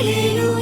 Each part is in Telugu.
ఇది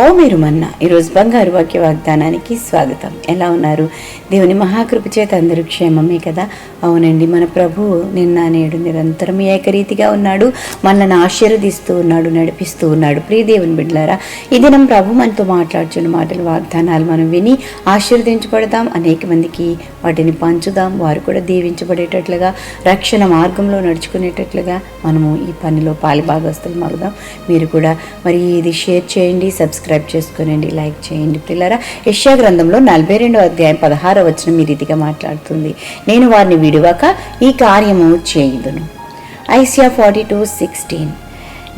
ఓ మీరు మన్న ఈరోజు బంగారు వాక్య వాగ్దానానికి స్వాగతం. ఎలా ఉన్నారు? దేవుని మహాకృప చేత అందరూ క్షేమమే కదా? అవునండి మన ప్రభువు నిన్న నేడు నిరంతరం ఏకరీతిగా ఉన్నాడు. మనల్ని ఆశీర్వదిస్తూ ఉన్నాడు నడిపిస్తూ ఉన్నాడు. ప్రియ దేవుని బిడ్డలారా ఈ దినం ప్రభు మనతో మాట్లాడుచున్న మాటలు వాగ్దానాలు మనం విని ఆశీర్వదించబడదాం. అనేక మందికి వాటిని పంచుదాం. వారు కూడా దీవించబడేటట్లుగా రక్షణ మార్గంలో నడుచుకునేటట్లుగా మనము ఈ పనిలో పాలిభాగస్తులు మగుదాం మీరు కూడా మరి ఇది షేర్ చేయండి సబ్స్క్రైబ్ చేసుకోనండి లైక్ చేయండి పిల్లరా యశ్యా గ్రంథంలో నలభై రెండో అధ్యాయం పదహారో వచ్చిన ఈ రీతిగా మాట్లాడుతుంది. నేను వారిని విడువక ఈ కార్యము చేయుదును. Isaiah forty two sixteen.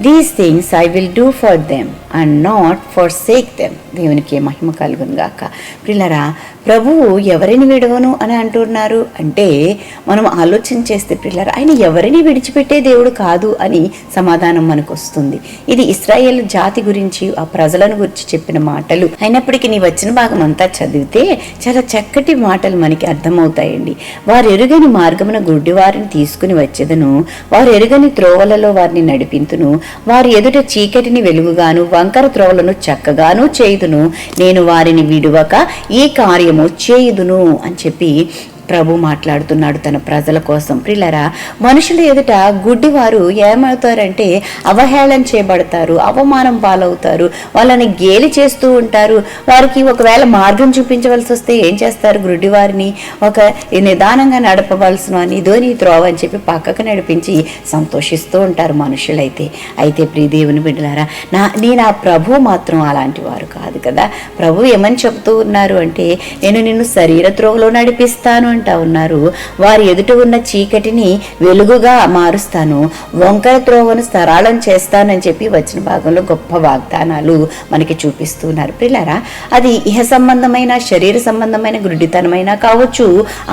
These things I will do for them and not for sake them దేవునికి మహిమ కలుగునుగాక పిల్లరా ప్రభువు ఎవరిని విడవను అని అంటున్నారు? అంటే మనం ఆలోచన చేస్తే పిల్లరా ఆయన ఎవరిని విడిచిపెట్టే దేవుడు కాదు అని సమాధానం మనకు వస్తుంది ఇది ఇస్రాయేల్ జాతి గురించి ఆ ప్రజలను గురించి చెప్పిన మాటలు. అయినప్పటికీ నీ వచ్చిన భాగం అంతా చదివితే చాలా చక్కటి మాటలు మనకి అర్థమవుతాయండి. వారు ఎరుగని మార్గమున గుడ్డి వారిని తీసుకుని వచ్చేదను వారు ఎరుగని త్రోవలలో వారిని నడిపింతును వారి ఎదుట చీకటిని వెలుగుగాను వంకర త్రోవలను చక్కగాను చేయుదును. నేను వారిని విడువక ఈ కార్యము చేయుదును అని చెప్పి ప్రభు మాట్లాడుతున్నాడు తన ప్రజల కోసం. ప్రిల్లరా మనుషుల ఎదుట గుడ్డివారు ఏమవుతారంటే అవహేళన చేయబడతారు అవమానం పాలవుతారు వాళ్ళని గేలి చేస్తూ ఉంటారు. వారికి ఒకవేళ మార్గం చూపించవలసి వస్తే ఏం చేస్తారు గుడ్డివారిని? ఒక నిదానంగా నడపవలసిన అని ఇదో నీ త్రోవ అని చెప్పి పక్కకు నడిపించి సంతోషిస్తూ ఉంటారు మనుషులైతే. అయితే ప్రియదేవుని బిడ్డలారా నా నేను ఆ ప్రభు మాత్రం అలాంటి వారు కాదు కదా. ప్రభు ఏమని చెప్తూ ఉన్నారు అంటే నేను నిన్ను శరీర త్రోవలో నడిపిస్తాను అంటా ఉన్నారు. వారి ఎదుట ఉన్న చీకటిని వెలుగుగా మారుస్తాను. వంకర త్రోవను సరళం చేస్తానని చెప్పి వచ్చిన భాగంలో గొప్ప వాగ్దానాలు మనకి చూపిస్తున్నారు. పిల్లరా అది ఇహ సంబంధమైన శరీర సంబంధమైన గుడ్డితనమైనా కావచ్చు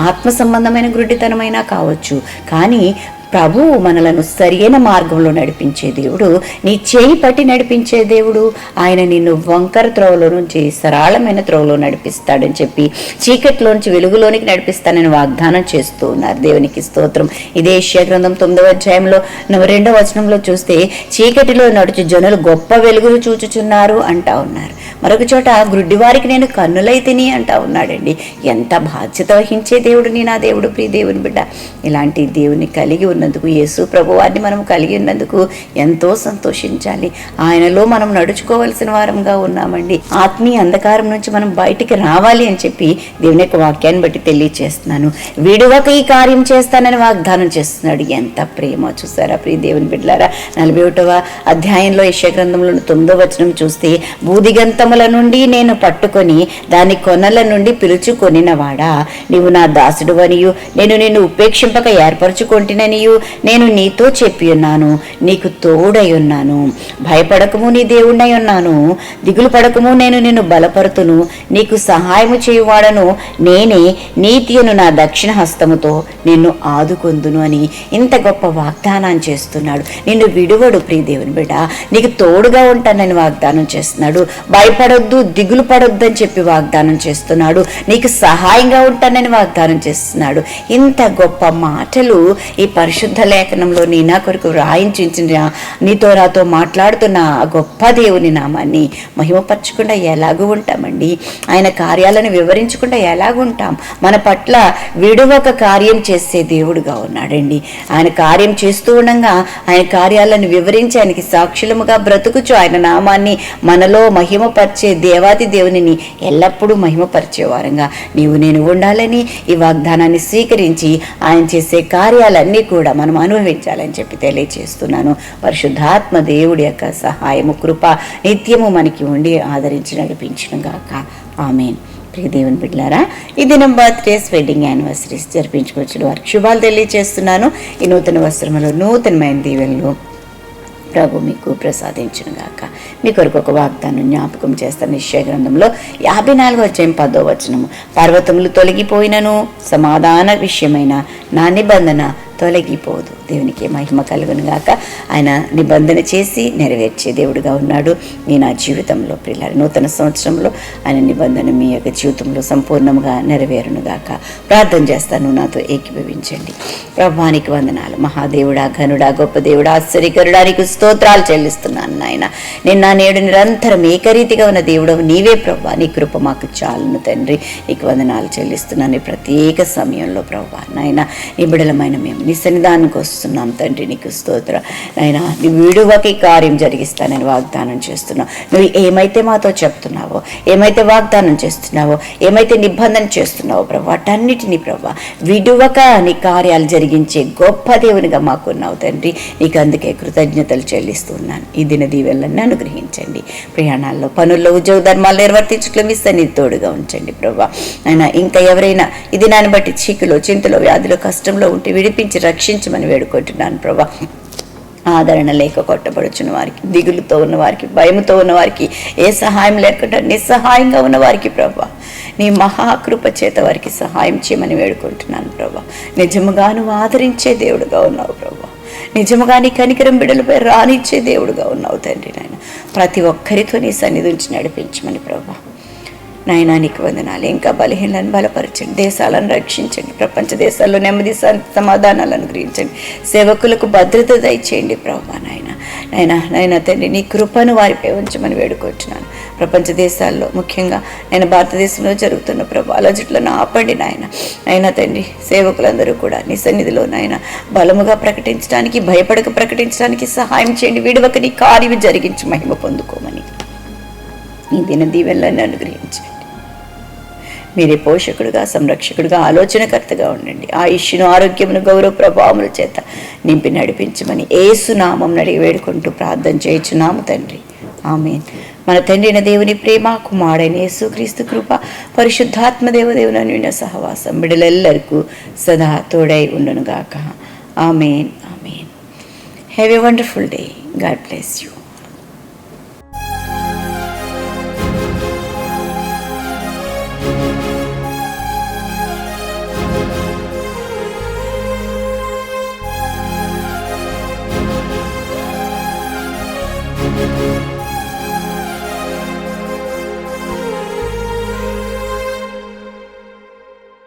ఆత్మ సంబంధమైన గుడ్డితనమైనా కావచ్చు. కానీ ప్రభువు మనలను సరియైన మార్గంలో నడిపించే దేవుడు. నీ చేయి పట్టి నడిపించే దేవుడు. ఆయన నిన్ను వంకర త్రోవలో నుంచి సరళమైన త్రోవలో నడిపిస్తాడని చెప్పి చీకటిలోంచి వెలుగులోనికి నడిపిస్తానని వాగ్దానం చేస్తూ ఉన్నారు. దేవునికి స్తోత్రం. ఇదే గ్రంథం తొమ్మిదవ అధ్యాయంలో రెండవ వచనంలో చూస్తే చీకటిలో నడుచు జనులు గొప్ప వెలుగులు చూచుచున్నారు అంటా ఉన్నారు. మరొక చోట గ్రుడ్డివారికి నేను కన్నులై తిని అంటా ఉన్నాడండి. ఎంత బాధ్యత వహించే దేవుడు నీ నా దేవుడు ప్రియ దేవుని బిడ్డ. ఇలాంటి దేవుని కలిగి ఉన్నందుకు యేసు ప్రభువాన్ని మనం కలిగి ఉన్నందుకు ఎంతో సంతోషించాలి. ఆయనలో మనం నడుచుకోవలసిన వారంగా ఉన్నామండి. ఆత్మీయ అంధకారం నుంచి మనం బయటికి రావాలి అని చెప్పి దేవుని యొక్క వాక్యాన్ని బట్టి తెలియచేస్తున్నాను. విడువక ఈ కార్యం చేస్తానని వాగ్దానం చేస్తున్నాడు. ఎంత ప్రేమ చూసారా ప్రియ దేవుని బిడ్డలారా? నలభై ఒకటవ అధ్యాయంలో యశ్య గ్రంథంలో తొమ్మిదో వచనం చూస్తే బూదిగంతముల నుండి నేను పట్టుకొని దాని కొనల నుండి పిలుచుకొనినవాడా నీవు నా దాసుడు అనియు నేను నిన్ను ఉపేక్షింపక ఏర్పరచుకొంటిననియు నేను నీతో చెప్పి ఉన్నాను. నీకు తోడై ఉన్నాను. భయపడకము నీ దేవుడై ఉన్నాను. దిగులు పడకము నేను నిన్ను బలపరుతును. నీకు సహాయము చేయువాడను నేనే. నీతియును నా దక్షిణ హస్తముతో నిన్ను ఆదుకొందును అని ఇంత గొప్ప వాగ్దానం చేస్తున్నాడు. నిన్ను విడువడు ప్రియ దేవుని బిడ్డ. నీకు తోడుగా ఉంటానని వాగ్దానం చేస్తున్నాడు. భయపడొద్దు దిగులు పడొద్దు అని చెప్పి వాగ్దానం చేస్తున్నాడు. నీకు సహాయంగా ఉంటానని వాగ్దానం చేస్తున్నాడు. ఇంత గొప్ప మాటలు ఈ పరిశుద్ధ లేఖనంలో నీ నా కొరకు రాయించిన నీతో నాతో మాట్లాడుతున్న ఆ గొప్ప దేవుని నామాన్ని మహిమపరచకుండా ఎలాగూ ఉంటామండి? ఆయన కార్యాలను వివరించకుండా ఎలాగుంటాం మన పట్ల విడువక కార్యం చేసే దేవుడుగా ఉన్నాడండి. ఆయన కార్యం చేస్తూ ఉండగా ఆయన కార్యాలను వివరించి ఆయనకి సాక్షులముగా బ్రతుకుచు ఆయన నామాన్ని మనలో మహిమపరిచే దేవాది దేవునిని ఎల్లప్పుడూ మహిమపరిచే వారంగా నీవు నేను ఉండాలని ఈ వాగ్దానాన్ని స్వీకరించి ఆయన చేసే కార్యాలన్నీ కూడా మనం అనుభవించాలని చెప్పి తెలియజేస్తున్నాను పరిశుద్ధాత్మ దేవుడి యొక్క సహాయము కృప నిత్యము మనకి ఉండి ఆదరించి నడిపించిన గాక. ఆమెన్. ప్రియ దేవుని బిడ్డలారా ఈ దినం బర్త్డేస్ వెడ్డింగ్ యానివర్సరీస్ జరిపించుకోవచ్చు వారికి శుభాలు తెలియజేస్తున్నాను ఈ నూతన వస్త్రములో నూతనమైన దీవెనలు ప్రభు మీకు ప్రసాదించును గాక. మీ కొరకు ఒక వాగ్దానం జ్ఞాపకం చేస్తాను నిశ్చయ గ్రంథంలో యాభై నాలుగు వచ్చే పదో వచనము. పర్వతములు తొలగిపోయినను సమాధాన విషయమైన నా నిబంధన తొలగిపోదు దేవునికి మహిమ కలుగును గాక. ఆయన నిబంధన చేసి నెరవేర్చే దేవుడుగా ఉన్నాడు. నీ నా జీవితంలో పిల్లల నూతన సంవత్సరంలో ఆయన నిబంధన మీ యొక్క జీవితంలో సంపూర్ణంగా నెరవేరును గాక. ప్రార్థన చేస్తాను నాతో ఏకీభవించండి. ప్రభానికి వందనాలు. మహాదేవుడా ఘనుడా గొప్ప దేవుడా ఆశ్చర్యకరుడా నీకు స్తోత్రాలు చెల్లిస్తున్నాను నాయన. నిన్న నేడు నిరంతరం ఏకరీతిగా ఉన్న దేవుడు నీవే ప్రభా నీ కృప మాకు చాలును తండ్రి. నీకు వందనాలు చెల్లిస్తున్నాను. ప్రత్యేక సమయంలో ప్రభా నాయన నిబిడలమైన మేము నీ సన్నిధానానికి వస్తున్నాం తండ్రి నీకు స్తోత్ర. నాయన నీ విడువకి కార్యం జరిగిస్తానని వాగ్దానం చేస్తున్నావు నువ్వు ఏమైతే మాతో చెప్తున్నావో ఏమైతే వాగ్దానం చేస్తున్నావో ఏమైతే నిబంధన చేస్తున్నావో ప్రభా వాటన్నిటినీ ప్రభా విడువక నీ కార్యాలు జరిగించే గొప్ప దేవునిగా మాకున్నావు తండ్రి. నీకు అందుకే కృతజ్ఞతలు చెల్లిస్తున్నాను ఈ దిన దీవెనలను అనుగ్రహించండి. ప్రయాణాల్లో పనుల్లో ఉద్యోగ ధర్మాలు నిర్వర్తించట్లో మీ సన్నిధి తోడుగా ఉంచండి ప్రభు. అయినా ఇంకా ఎవరైనా ఇది నాని బట్టి చీకులో చింతలో వ్యాధిలో కష్టంలో ఉంటే విడిపించి రక్షించమని వేడుకుంటున్నాను ప్రభా. ఆదరణ లేక కొట్టబడుచున్న వారికి దిగులుతో ఉన్న వారికి భయముతో ఉన్న వారికి ఏ సహాయం లేకుండా నిస్సహాయంగా ఉన్న వారికి ప్రభా. నీ మహాకృప చేత వారికి సహాయం చేయమని వేడుకుంటున్నాను ప్రభా. నిజముగా నువ్వు ఆదరించే దేవుడుగా ఉన్నావు ప్రభా. నిజముగా నీ కనికరం బిడలపై రానిచ్చే దేవుడుగా ఉన్నావు తండ్రి నాయన. ప్రతి ఒక్కరితో నీ సన్నిధించి నడిపించమని ప్రభా. నాయనా నీకు వందనాలు. ఇంకా బలహీనలను బలపరచండి. దేశాలను రక్షించండి. ప్రపంచ దేశాల్లో నెమ్మది స- సమాధానాలను అనుగ్రహించండి సేవకులకు భద్రత దయచేయండి ప్రభా నాయన. నాయన నాయన తండ్రి నీ కృపను వారిపై ఉంచమని వేడుకుంటున్నాను. ప్రపంచ దేశాల్లో ముఖ్యంగా నేను భారతదేశంలో జరుగుతున్న ప్రభా అలజట్లను ఆపండి నాయన. నాయన తండ్రి సేవకులందరూ కూడా నీ సన్నిధిలో నాయన బలముగా ప్రకటించడానికి భయపడక ప్రకటించడానికి సహాయం చేయండి. విడవక నీ కార్యం జరిగించి మహిమ పొందుకోమని. ఈ దిన దీవెనలను అనుగ్రహించండి. మీరే పోషకుడుగా సంరక్షకుడుగా ఆలోచనకర్తగా ఉండండి. ఆయుష్ను ఆరోగ్యమును గౌరవ ప్రభావముల చేత నింపి నడిపించమని ఏసునామం నడిగి వేడుకుంటూ ప్రార్థన చేయించున్నాము తండ్రి. ఆమెన్. మన తండ్రిన దేవుని ప్రేమ కుమారుడైన యేసుక్రీస్తు కృప పరిశుద్ధాత్మ దేవదేవుని నిన్న సహవాసం బిడలెల్లరికూ సదా తోడై ఉండునుగాక. Amen. Amen. Have a wonderful day God bless you